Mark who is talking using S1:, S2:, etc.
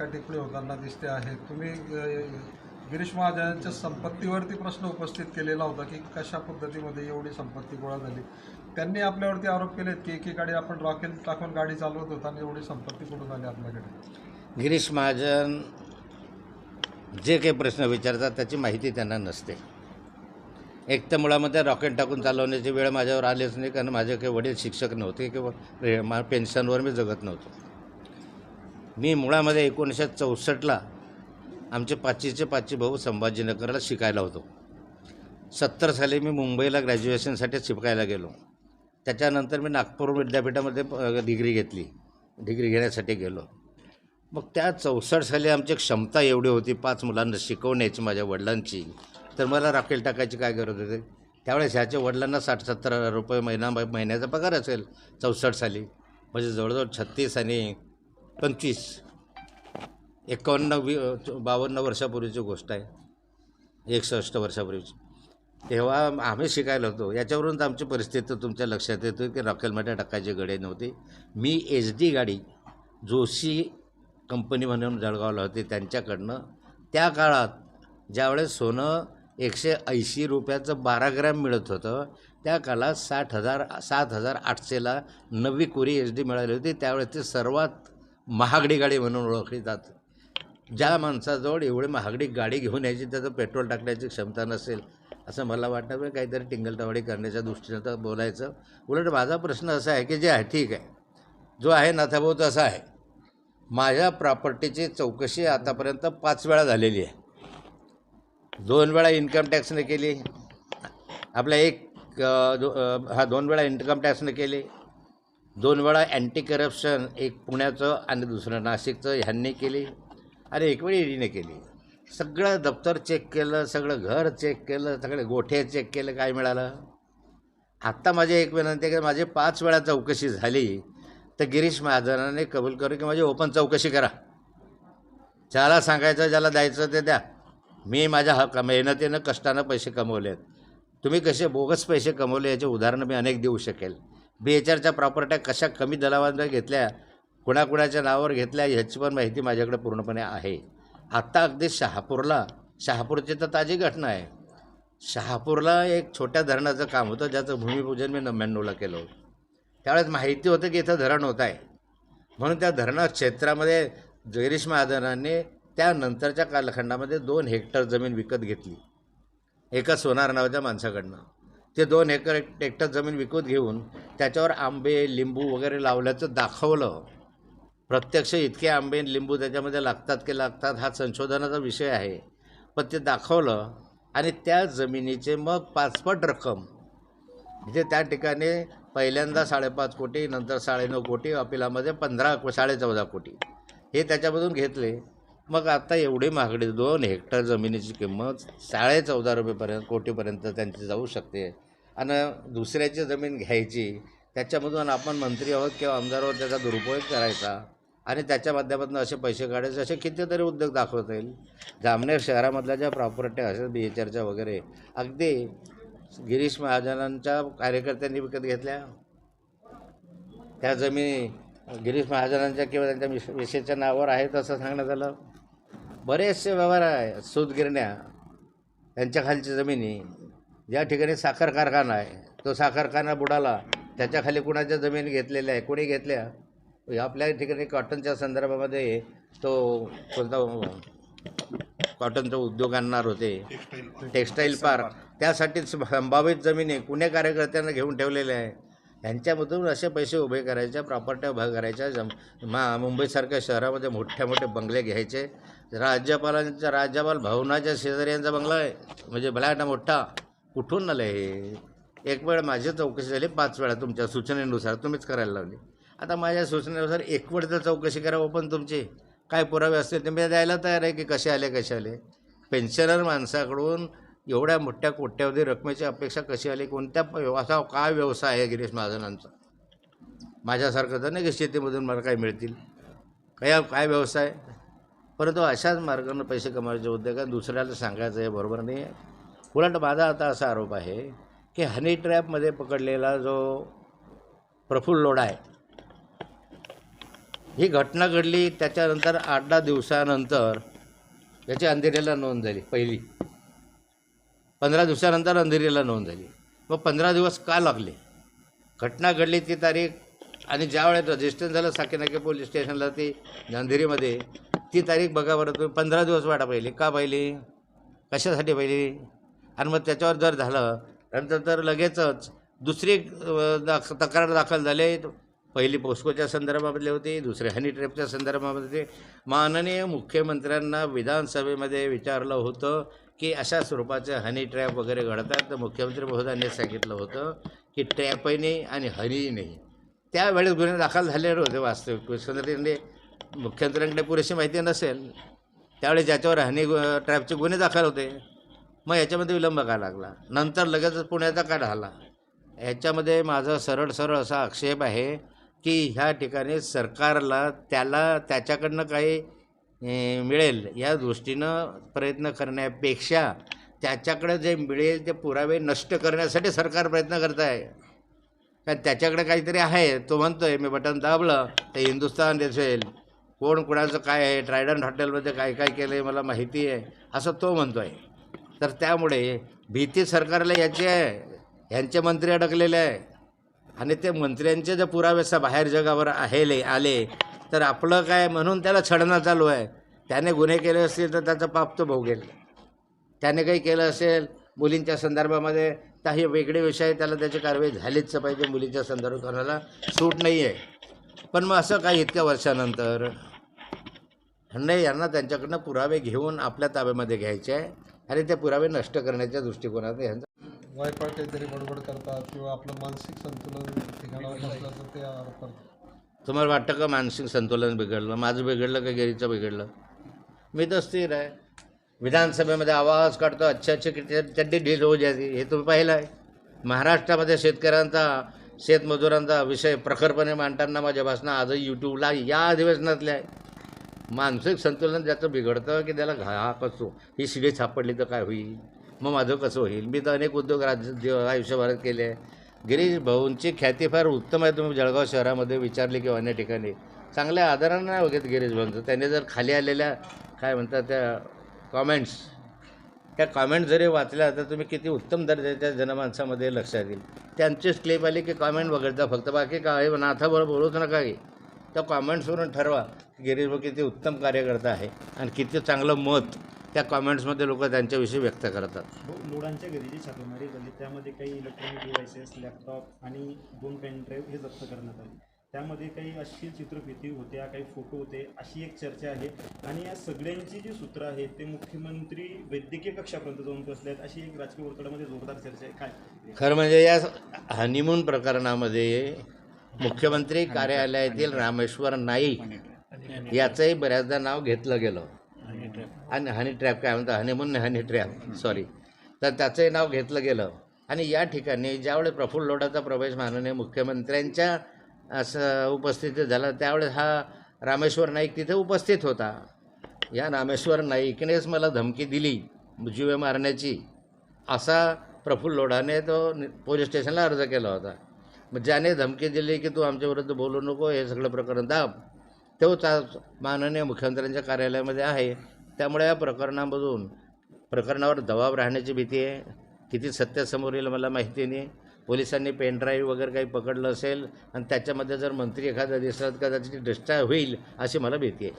S1: एका टिप्पणी होताना दिसते आहे तुम्ही गिरीश महाजनांच्या संपत्तीवरती प्रश्न उपस्थित केलेला होता की कशा पद्धतीमध्ये एवढी संपत्ती गोळा झाली. त्यांनी आपल्यावरती आरोप केलेत की एकीकडे आपण रॉकेल टाकून गाडी चालवत होता आणि एवढी संपत्ती कुठून आली आपल्याकडे?
S2: गिरीश महाजन जे काही प्रश्न विचारतात त्याची माहिती त्यांना नसते. एक तर मुळामध्ये रॉकेट टाकून चालवण्याची वेळ माझ्यावर आलीच नाही कारण माझे काही वडील शिक्षक नव्हते किंवा मा पेन्शनवर मी जगत नव्हतो. मी मुळामध्ये एकोणीसशे चौसष्टला आमचे पाचीचे पाचशे भाऊ संभाजीनगरला शिकायला होतो. सत्तर साली मी मुंबईला ग्रॅज्युएशनसाठी शिकायला गेलो. त्याच्यानंतर मी नागपूर विद्यापीठामध्ये डिग्री घेतली. डिग्री घेण्यासाठी गेलो. मग त्या चौसष्ट साली आमची क्षमता एवढी होती पाच मुलांना शिकवण्याची माझ्या वडिलांची. तर मला राखेल टाकायची काय गरज होती? त्यावेळेस ह्याच्या वडिलांना साठ सत्तर हजार रुपये महिना महिन्याचा पगार असेल चौसष्ट साली. म्हणजे जवळजवळ छत्तीस आणि पंचवीस. एकावन्न वी बावन्न वर्षापूर्वीची गोष्ट आहे. एकसष्ट वर्षापूर्वीची. तेव्हा आम्ही शिकायला होतो. याच्यावरून तर आमची परिस्थिती तुमच्या लक्षात येतो की रॉकेलमध्ये टाकायची गडे नव्हती. मी एच डी गाडी जोशी कंपनी म्हणून जळगावला होती. त्यांच्याकडनं त्या काळात ज्यावेळेस सोनं एकशे ऐंशी रुपयाचं बारा ग्रॅम मिळत होतं त्या काळात साठ हजार सात हजार आठशेला नवी कोरी एच डी मिळाली होती. त्यावेळेस ती सर्वात महागडी गाडी म्हणून ओळखली जात. ज्या माणसाजवळ एवढी महागडी गाडी घेऊन यायची त्याचं पेट्रोल टाकण्याची क्षमता नसेल असं मला वाटतं. काहीतरी टिंगलटावडी करण्याच्या दृष्टीनं तर बोलायचं. उलट माझा प्रश्न असा आहे की जे आहे ठीक आहे. जो आहे नाथाभाऊ तो असा आहे. माझ्या प्रॉपर्टीची चौकशी आतापर्यंत पाच वेळा झालेली आहे. दोन वेळा इन्कम टॅक्सने केली. आपल्या एक दो हा दोन वेळा इन्कम टॅक्सने केली. दोन वेळा अँटी करप्शन एक पुण्याचं आणि दुसरं नाशिकचं ह्यांनी केली. आणि एक वेळी ईडीने केली. सगळं दप्तर चेक केलं सगळं घर चेक केलं सगळे गोठे चेक केले काय मिळालं? आत्ता माझी एक विनंती आहे की माझी पाच वेळा चौकशी झाली तर गिरीश महाजनाने कबूल करू की माझी ओपन चौकशी करा. ज्याला सांगायचं ज्याला द्यायचं ते द्या. मी माझ्या हक मेहनतीनं कष्टानं पैसे कमवले आहेत तुम्ही कसे बोगस पैसे कमवले याचे उदाहरणं मी अनेक देऊ शकेल. बी एच आरच्या प्रॉपर्ट्या कशा कमी दलावांवर घेतल्या कुणाकुणाच्या नावावर घेतल्या ह्याची पण माहिती माझ्याकडे पूर्णपणे आहे. आत्ता अगदी शहापूरला शहापूरची तर ताजी घटना आहे. शहापूरला एक छोट्या धरणाचं काम होतं ज्याचं भूमिपूजन मी नव्याण्णवला केलं होतं. त्यावेळेस माहिती होतं की इथं धरण होत आहे. म्हणून त्या धरणा क्षेत्रामध्ये जगदीश महाजनांनी त्यानंतरच्या कालखंडामध्ये दोन हेक्टर जमीन विकत घेतली. एका सोनार नावाच्या माणसाकडनं. ते दोन एकर हेक्टर जमीन विकत घेऊन त्याच्यावर आंबे लिंबू वगैरे लावल्याचं दाखवलं. प्रत्यक्ष इतके आंबे लिंबू त्याच्यामध्ये लागतात की लागतात हा संशोधनाचा विषय आहे. पण ते दाखवलं आणि त्या जमिनीचे मग पाचपट रक्कम. म्हणजे त्या ठिकाणी पहिल्यांदा साडेपाच कोटी नंतर साडेनऊ कोटी अपिलामध्ये पंधरा साडेचौदा कोटी हे त्याच्यामधून घेतले. मग आता एवढी महागडी दोन हेक्टर जमिनीची किंमत साडे चौदा रुपयेपर्यंत कोटीपर्यंत त्यांची जाऊ शकते. आणि दुसऱ्याची जमीन घ्यायची त्याच्यामधून आपण मंत्री आहोत किंवा आमदारावर त्याचा दुरुपयोग करायचा. आणि त्याच्या माध्यमातून असे पैसे काढायचे असे कितीतरी उद्योग दाखवता येईल. जामनेर शहरामधल्या ज्या प्रॉपर्ट्या असेल बी एच आरच्या वगैरे अगदी गिरीश महाजनांच्या कार्यकर्त्यांनी विकत घेतल्या. त्या जमिनी गिरीश महाजनांच्या किंवा त्यांच्या मिश मिसेसच्या नावावर आहेत असं सांगण्यात आलं. बरेचसे व्यवहार आहे. सूतगिरण्या त्यांच्या खालची जमिनी ज्या ठिकाणी साखर कारखाना आहे तो साखर कारखाना बुडाला त्याच्याखाली कुणाच्या जमिनी घेतलेल्या आहे कोणी घेतल्या? आपल्या ठिकाणी कॉटनच्या संदर्भामध्ये तो कोणता कॉटनचा उद्योग आणणार होते. टेक्स्टाईल पार्क त्यासाठीच संभावित जमिनी पुणे कार्यकर्त्यांना घेऊन ठेवलेल्या आहे यांच्यामधून असे पैसे उभे करायच्या प्रॉपर्ट्या उभ्या करायच्या जम मा मुंबईसारख्या शहरामध्ये मोठ्या मोठे बंगले घ्यायचे. राज्यपालांच्या राज्यपाल भवनाच्या शेजारी यांचा बंगला आहे. म्हणजे भला मोठा. कुठून आलं हे? एक वेळ माझी चौकशी झाली पाच वेळा तुमच्या सूचनेनुसार तुम्हीच करायला लावली आता माझ्या सूचनेनुसार एक वेळ तर चौकशी करावं पण तुमची. काय पुरावे असतील ते मी द्यायला तयार आहे की कसे आले कसे आले? पेन्शनर माणसाकडून एवढ्या मोठ्या कोट्यावधी रकमेची अपेक्षा कशी आली? कोणत्या असा काय व्यवसाय आहे गिरीश महाजनांचा? माझ्यासारखं तर नाही की शेतीमधून मला काय मिळतील. काय काय व्यवसाय? परंतु अशाच मार्गानं पैसे कमवायचे उद्योग आहे. दुसऱ्याला सांगायचं हे बरोबर नाही उलट माझा आता असा आरोप आहे की हनी ट्रॅपमध्ये पकडलेला जो प्रफुल्ल लोढा आहे ही घटना घडली त्याच्यानंतर आठ दहा दिवसानंतर याची अंधेरीला नोंद झाली पहिली. पंधरा दिवसानंतर अंधेरीला नोंद झाली. मग पंधरा दिवस का लागले? घटना घडली ती तारीख आणि ज्या वेळेत रजिस्टर झालं साकेनाके पोलीस स्टेशनला ती अंधेरीमध्ये ती तारीख बघा बरं तुम्ही पंधरा दिवस वाटा पाहिली. का पाहिली? कशासाठी पाहिली? आणि मग त्याच्यावर जर झालं नंतर तर लगेचच दुसरी दाख तक्रार दाखल झाले. पहिली पोस्कोच्या संदर्भामधली होती दुसरी हनी ट्रेपच्या संदर्भामध्ये होती. माननीय मुख्यमंत्र्यांना विधानसभेमध्ये विचारलं होतं की अशा स्वरूपाचं हनी ट्रॅप वगैरे घडतात. तर मुख्यमंत्री महोदयांनी सांगितलं होतं की ट्रॅपही नाही आणि हनीही नाही. त्यावेळेस गुन्हे दाखल झालेले होते वास्तविक. मुख्यमंत्र्यांनी मुख्यमंत्र्यांकडे पुरेशी माहिती नसेल त्यावेळेस ज्याच्यावर हनी ट्रॅपचे गुन्हे दाखल होते मग याच्यामध्ये विलंब का लागला? नंतर लगेचच पुण्याचा का झाला याच्यामध्ये माझा सरळ सरळ असा आक्षेप आहे की ह्या ठिकाणी सरकारला त्याला त्याच्याकडनं काही मिळेल. या दृष्टीनं प्रयत्न करण्यापेक्षा त्याच्याकडे जे मिळेल ते पुरावे नष्ट करण्यासाठी सरकार प्रयत्न करत आहे कारण त्याच्याकडे काहीतरी आहे. तो म्हणतो आहे मी बटन दाबलं ते हिंदुस्तान दिसेल कोण कुणाचं काय आहे? ट्रायडंट हॉटेलमध्ये काय काय केलं आहे मला माहिती आहे. असं तो म्हणतो आहे तर त्यामुळे भीती सरकारला याची आहे. ह्यांचे मंत्री अडकलेले आहे. आणि ते मंत्र्यांचे जर पुरावे बाहेर जगावर आहेले आले तर आपलं काय म्हणून त्याला छडणं चालू आहे. त्याने गुन्हे केले असतील तर त्याचं पाप तो भोगेल. त्याने काही केलं असेल मुलींच्या संदर्भामध्ये काही वेगळे विषय त्याला त्याची कारवाई झालीच पाहिजे मुलीच्या संदर्भात कोणाला सूट नाही आहे पण मग असं काही इतक्या वर्षानंतर? नाही यांना त्यांच्याकडनं पुरावे घेऊन आपल्या ताब्यामध्ये घ्यायचे आहे आणि ते पुरावे नष्ट करण्याच्या दृष्टिकोनात यांचा
S1: वायफळ काहीतरी बडबड करतात किंवा आपलं मानसिक संतुलन ठिकाणावर नसल्याचं ते करतात.
S2: तुम्हाला वाटतं का मानसिक संतुलन बिघडलं? माझं बिघडलं का गिरीचं बिघडलं? मी तर स्थिर आहे. विधानसभेमध्ये आवाज काढतो अच्छे अच्छे किती चड्डी ढील होऊ जायची हे तुम्ही पाहिलं आहे. महाराष्ट्रामध्ये शेतकऱ्यांचा शेतमजुरांचा विषय प्रखरपणे मांडताना माझ्या भाषणं आजही यूट्यूबला या अधिवेशनातल्या आहे मानसिक संतुलन ज्याचं बिघडतं की त्याला घा कसो? ही शिडी सापडली तर काय होईल? मग माझं कसं होईल? मी तर अनेक उद्योग राज्य आयुष्यभरात केले आहे. गिरीश भाऊंची ख्याती फार उत्तम आहे तुम्ही जळगाव शहरामध्ये विचारली किंवा अन्य ठिकाणी. चांगल्या आदरानं नाही बघित गिरीश भाऊंचं. त्याने जर खाली आलेल्या काय म्हणतात त्या कॉमेंट्स त्या कॉमेंट जरी वाचल्या तर तुम्ही किती उत्तम दर्जाच्या जनमानसामध्ये लक्षात येईल त्यांचीच क्लिप आली की कॉमेंट वगळता फक्त. बाकी काय नाथाबरोबर बोलूच नका की. त्या कॉमेंट्सवरून ठरवा की गिरीश भाऊ किती उत्तम कार्यकर्ता आहे आणि किती चांगलं मत. त्या कॉमेंट्समध्ये लोक त्यांच्याविषयी व्यक्त करतात.
S3: लोडांच्या घरी जी छापेमारी झाली त्यामध्ये काही इलेक्ट्रॉनिक डिव्हायसेस लॅपटॉप आणि दोन पेन ड्राईव्ह हे जप्त करण्यात आले. त्यामध्ये काही अशी चित्रफिती होत्या काही फोटो होते अशी एक चर्चा आहे. आणि या सगळ्यांची जी सूत्र आहेत ते मुख्यमंत्री वैद्यकीय कक्षापर्यंत जाऊन पोहोचले आहेत अशी एक राजकीय वर्तुळामध्ये जोरदार चर्चा आहे. काय?
S2: खरं म्हणजे या हनीमून प्रकरणामध्ये मुख्यमंत्री कार्यालयातील रामेश्वर नाईक याचंही बऱ्याचदा नाव घेतलं गेलं. आणि हनी ट्रॅप काय म्हणतात? हनीमून हनी ट्रॅप सॉरी तर त्याचंही नाव घेतलं गेलं. आणि या ठिकाणी ज्यावेळेस प्रफुल्ल लोढाचा प्रवेश माननीय मुख्यमंत्र्यांच्या असं उपस्थितीत झाला त्यावेळेस हा रामेश्वर नाईक तिथे उपस्थित होता. या रामेश्वर नाईकनेच मला धमकी दिली जीवे मारण्याची. असा प्रफुल्ल लोढाने तो पोलीस स्टेशनला अर्ज केला होता. मग ज्याने धमकी दिली की तू आमच्याविरुद्ध बोलू नको हे सगळं प्रकरण दाब. तोच आज माननीय मुख्यमंत्र्यांच्या कार्यालयामध्ये आहे. त्यामुळे या प्रकरणामधून प्रकरणावर दबाव राहण्याची भीती आहे. किती सत्य समोर येईल मला माहिती नाही. पोलिसांनी पेनड्राईव्ह वगैरे काही पकडलं असेल आणि त्याच्यामध्ये जर मंत्री एखादा दिसला तर कदाचित डिस्ट्राय होईल अशी मला भीती आहे.